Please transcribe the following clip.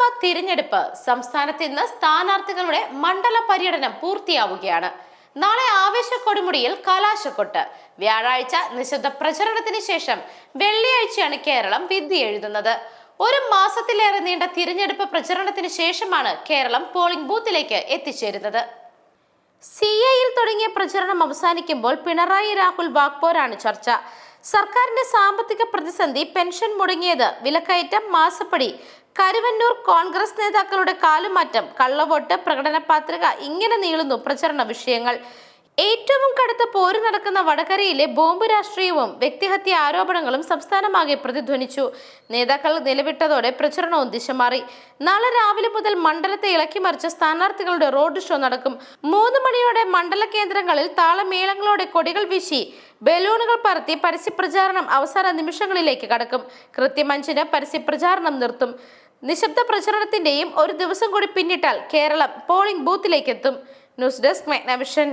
നിയമസഭാ തിരഞ്ഞെടുപ്പ് സംസ്ഥാനത്ത് ഇന്ന് സ്ഥാനാർത്ഥികളുടെ മണ്ഡല പര്യടനം പൂർത്തിയാവുകയാണ്. നാളെ ആവേശ കൊടുമുടിയിൽ കലാശക്കൊട്ട്. വ്യാഴാഴ്ച നിശബ്ദ പ്രചരണത്തിന് ശേഷം വെള്ളിയാഴ്ചയാണ് കേരളം വിധി എഴുതുന്നത്. ഒരു മാസത്തിലേറെ നീണ്ട തിരഞ്ഞെടുപ്പ് പ്രചരണത്തിന് ശേഷമാണ് കേരളം പോളിംഗ് ബൂത്തിലേക്ക് എത്തിച്ചേരുന്നത്. സി എയിൽ തുടങ്ങിയ പ്രചരണം അവസാനിക്കുമ്പോൾ പിണറായി രാഹുൽ വാക്പോരാണ് ചർച്ച. സർക്കാരിന്റെ സാമ്പത്തിക പ്രതിസന്ധി പെൻഷൻ മുടങ്ങിയത് വിലക്കയറ്റം മാസപ്പടി കരുവന്നൂർ കോൺഗ്രസ് നേതാക്കളുടെ കാലുമാറ്റം കള്ളവോട്ട് പ്രകടന പത്രിക ഇങ്ങനെ നീളുന്നു പ്രചരണ വിഷയങ്ങൾ. ഏറ്റവും കടുത്ത പോര് നടക്കുന്ന വടകരയിലെ ബോംബ് രാഷ്ട്രീയവും വ്യക്തിഹത്യ ആരോപണങ്ങളും സംസ്ഥാനമാകെ പ്രതിധ്വനിച്ചു. നേതാക്കൾ നിലവിട്ടതോടെ പ്രചരണവും ദിശമാറി. നാളെ രാവിലെ മുതൽ മണ്ഡലത്തെ ഇളക്കിമറിച്ച സ്ഥാനാർത്ഥികളുടെ റോഡ് ഷോ നടക്കും. മൂന്ന് മണിയോടെ മണ്ഡല കേന്ദ്രങ്ങളിൽ താളമേളങ്ങളോടെ കൊടികൾ വീശി ബലൂണുകൾ പറത്തി പരസ്യപ്രചാരണം അവസാന നിമിഷങ്ങളിലേക്ക് കടക്കും. കൃത്യം അഞ്ചിന് പരസ്യപ്രചാരണം നിർത്തും. നിശബ്ദ പ്രചരണത്തിന്റെയും ഒരു ദിവസം കൂടി പിന്നിട്ടാൽ കേരളം പോളിംഗ് ബൂത്തിലേക്കെത്തും ന്യൂസ് ഡെസ്ക് മെഗ്നവിഷൻ.